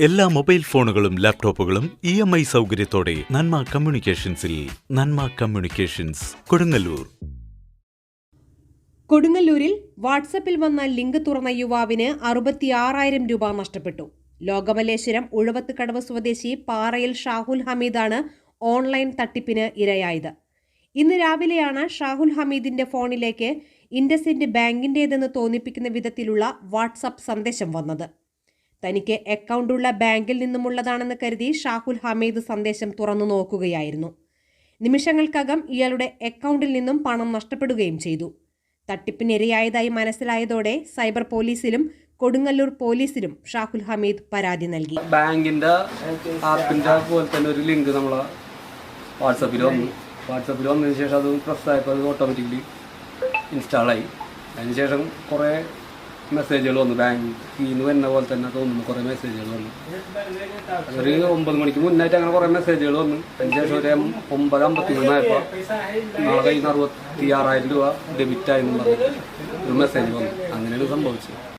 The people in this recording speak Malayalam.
എല്ലാ മൊബൈൽ ഫോണുകളും ലാപ്ടോപ്പുകളും ഇ എം ഐ സൗകര്യത്തോടെ നന്മ കമ്മ്യൂണിക്കേഷൻസിൽ നന്മ കമ്മ്യൂണിക്കേഷൻസ് കൊടുങ്ങല്ലൂർ. കൊടുങ്ങല്ലൂരിൽ വാട്സപ്പിൽ വന്ന ലിങ്ക് തുറന്ന യുവാവിന് അറുപത്തിയാറായിരം രൂപ നഷ്ടപ്പെട്ടു. ലോകമലേശ്വരം ഉഴവത്ത് കടവ് സ്വദേശി പാറയിൽ ഷാഹുൽ ഹമീദാണ് ഓൺലൈൻ തട്ടിപ്പിന് ഇരയായത്. ഇന്ന് രാവിലെയാണ് ഷാഹുൽ ഹമീദിന്റെ ഫോണിലേക്ക് ഇൻഡസിൻഡ് ബാങ്കിന്റേതെന്ന് തോന്നിപ്പിക്കുന്ന വിധത്തിലുള്ള വാട്സപ്പ് സന്ദേശം വന്നത്. തനിക്ക് അക്കൗണ്ടുള്ള ബാങ്കിൽ നിന്നുമുള്ളതാണെന്ന് കരുതി ഷാഹുൽ ഹമീദ് സന്ദേശം തുറന്നു നോക്കുകയായിരുന്നു. നിമിഷങ്ങൾക്കകം ഇയാളുടെ അക്കൗണ്ടിൽ നിന്നും പണം നഷ്ടപ്പെടുകയും ചെയ്തു. തട്ടിപ്പിനിരയായതായി മനസ്സിലായതോടെ സൈബർ പോലീസിലും കൊടുങ്ങല്ലൂർ പോലീസിലും ഷാഹുൽ ഹമീദ് പരാതി നൽകി. ബാങ്കിന്റെ ആപ്പിന്റെ പോലെ തന്നെ ഒരു ലിങ്ക് നമ്മളെ വാട്സപ്പിൽ വന്നു. വാട്സപ്പിൽ വന്നതിന് ശേഷം അത് പ്രസ് ആയപ്പോൾ അത് ഓട്ടോമാറ്റിക്കലി ഇൻസ്റ്റാളായി അതിനുശേഷം കുറേ മെസ്സേജുകൾ വന്നു ബാങ്കിൽ നിന്ന് വരുന്ന പോലെ തന്നെ തോന്നുന്നു കുറേ മെസ്സേജുകൾ വന്നു. ഒരു ഒമ്പത് മണിക്ക് മുന്നായിട്ട് അങ്ങനെ കുറേ മെസ്സേജുകൾ വന്നു. അതിനുശേഷം ഒരു ഒമ്പത് അമ്പത്തി മൂന്നായപ്പോൾ നാളെ കയ്യിൽ നിന്ന് അറുപത്തി ആറായിരം രൂപ ഡെബിറ്റ് ആയെന്ന് പറഞ്ഞു ഒരു മെസ്സേജ് വന്നു. അങ്ങനെയാണ് സംഭവിച്ചത്.